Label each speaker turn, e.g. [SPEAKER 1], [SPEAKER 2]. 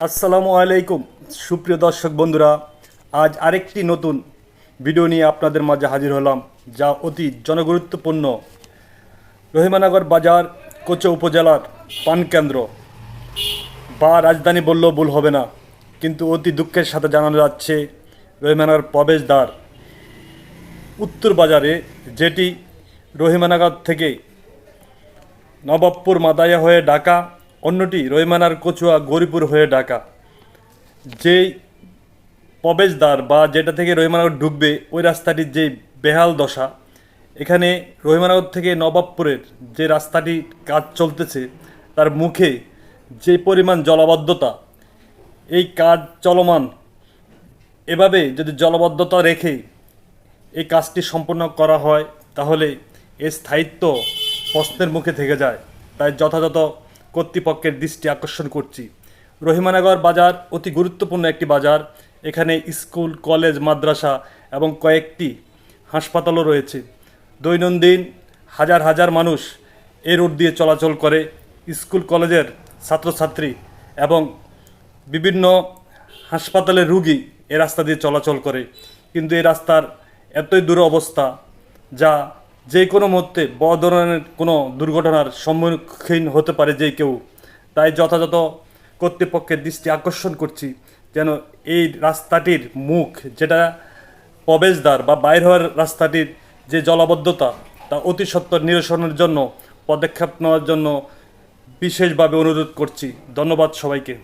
[SPEAKER 1] আসসালামু আলাইকুম, সুপ্রিয় দর্শক বন্ধুরা। আজ আরেকটি নতুন ভিডিও নিয়ে আপনাদের মাঝে হাজির হলাম, যা অতি জনগুরুত্বপূর্ণ। রহিমানগর বাজার, কোচো উপজেলার পানকেন্দ্র বা রাজধানী বললেও ভুল হবে না, কিন্তু অতি দুঃখের সাথে জানানো যাচ্ছে রহিমানগর প্রবেশদ্বার। উত্তর বাজারে যেটি রহিমানগর থেকে নবাবপুর মাদায়া হয়ে ঢাকা অন্যটি রহিমানার কচুয়া গরিপুর হয়ে ঢাকা। যেই প্রবেশদ্বার বা যেটা থেকে রহিমানগর ঢুকবে, ওই রাস্তাটির যে বেহাল দশা, এখানে রহিমানগর থেকে নবাবপুরের যে রাস্তাটি কাজ চলতেছে, তার মুখে যে পরিমাণ জলাবদ্ধতা, এই কাজ চলমান, এভাবে যদি জলবদ্ধতা রেখে এই কাজটি সম্পন্ন করা হয়, তাহলে এর স্থায়িত্ব প্রশ্নের মুখে থেকে যায়। তাই যথাযথ কর্তৃপক্ষের দৃষ্টি আকর্ষণ করছি। রহিমানগর বাজার অতি গুরুত্বপূর্ণ একটি বাজার। এখানে স্কুল, কলেজ, মাদ্রাসা এবং কয়েকটি হাসপাতালও রয়েছে। দৈনন্দিন হাজার হাজার মানুষ এ রোড দিয়ে চলাচল করে। স্কুল, কলেজের ছাত্রছাত্রী এবং বিভিন্ন হাসপাতালের রুগী এ রাস্তা দিয়ে চলাচল করে। কিন্তু এই রাস্তার এতই দুরবস্থা যা যে কোনো মুহূর্তে বড় ধরনের কোনো দুর্ঘটনার সম্মুখীন হতে পারে যে কেউ। তাই যথাযথ কর্তৃপক্ষের দৃষ্টি আকর্ষণ করছি যেন এই রাস্তাটির মুখ, যেটা প্রবেশদ্বার বা বাইর হওয়ার রাস্তাটির যে জলাবদ্ধতা, তা অতি সত্বর নিরসনের জন্য, পদক্ষেপ নেওয়ার জন্য বিশেষভাবে অনুরোধ করছি। ধন্যবাদ সবাইকে।